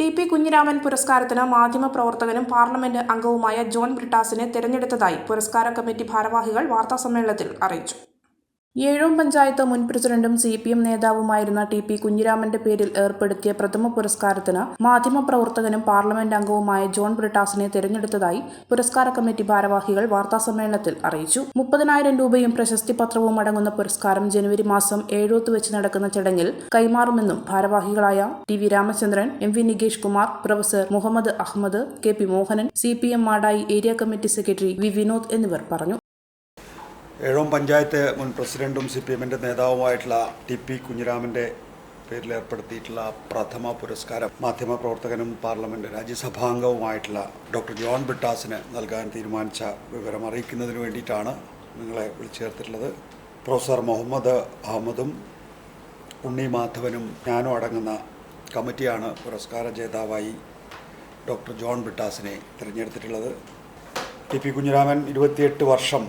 T P Kunhiraman പുരസ്കാരത്തിന് മാധ്യമപ്രവർത്തകനും parliament അംഗവുമായ John ബ്രിട്ടാസിനെ തെരഞ്ഞെടുത്തതായി പുരസ്കാര കമ്മിറ്റി ഭാരവാഹികൾ വാർത്താസമ്മേളനത്തിൽ അറിയിച്ചു. ഏഴോം പഞ്ചായത്ത് മുൻ പ്രസിഡന്റും സി പി എം നേതാവുമായിരുന്ന ടി പി കുഞ്ഞിരാമന്റെ പേരിൽ ഏർപ്പെടുത്തിയ പ്രഥമ പുരസ്കാരത്തിന് മാധ്യമപ്രവർത്തകനും പാർലമെന്റ് അംഗവുമായ ജോൺ ബ്രിട്ടാസിനെ തെരഞ്ഞെടുത്തതായി പുരസ്കാര കമ്മിറ്റി ഭാരവാഹികൾ വാർത്താസമ്മേളനത്തിൽ അറിയിച്ചു. മുപ്പതിനായിരം രൂപയും പ്രശസ്തി പത്രവും അടങ്ങുന്ന പുരസ്കാരം ജനുവരി മാസം ഏഴോത്ത് വെച്ച് നടക്കുന്ന ചടങ്ങിൽ കൈമാറുമെന്നും ഭാരവാഹികളായ T V Ramachandran M V Nikesh Kumar professor Muhammad Ahmed K P Mohanan C P M Madayi area committee secretary V Vinod എന്നിവർ പറഞ്ഞു. ഏഴോം പഞ്ചായത്ത് മുൻ പ്രസിഡന്റും സി പി എമ്മിന്റെ നേതാവുമായിട്ടുള്ള ടി പി കുഞ്ഞിരാമന്റെ പേരിൽ ഏർപ്പെടുത്തിയിട്ടുള്ള പ്രഥമ പുരസ്കാരം മാധ്യമപ്രവർത്തകനും പാർലമെന്റ് രാജ്യസഭാംഗവുമായിട്ടുള്ള ഡോക്ടർ ജോൺ ബിട്ടാസിന് നൽകാൻ തീരുമാനിച്ച വിവരം അറിയിക്കുന്നതിന് വേണ്ടിയിട്ടാണ് നിങ്ങളെ വിളിച്ചു ചേർത്തിട്ടുള്ളത് പ്രൊഫസർ മുഹമ്മദ് അഹമ്മദും ഉണ്ണി മാധവനും ഞാനും അടങ്ങുന്ന കമ്മിറ്റിയാണ് പുരസ്കാര ജേതാവായി ഡോക്ടർ ജോൺ ബിട്ടാസിനെ തിരഞ്ഞെടുത്തിട്ടുള്ളത്. ടി പി കുഞ്ഞിരാമൻ ഇരുപത്തിയെട്ട് വർഷം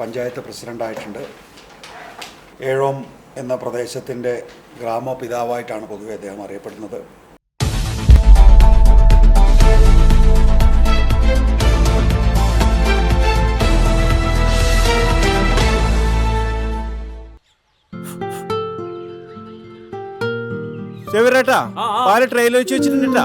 പഞ്ചായത്ത് പ്രസിഡന്റായിട്ടുണ്ട് ഏഴോം എന്ന പ്രദേശത്തിന്റെ ഗ്രാമപിതാവായിട്ടാണ് പൊതുവെ അദ്ദേഹം അറിയപ്പെടുന്നത്. ചെവിറേട്ടാ പാല ട്രെയിലർ വെച്ച് വെച്ചിട്ടുണ്ടാ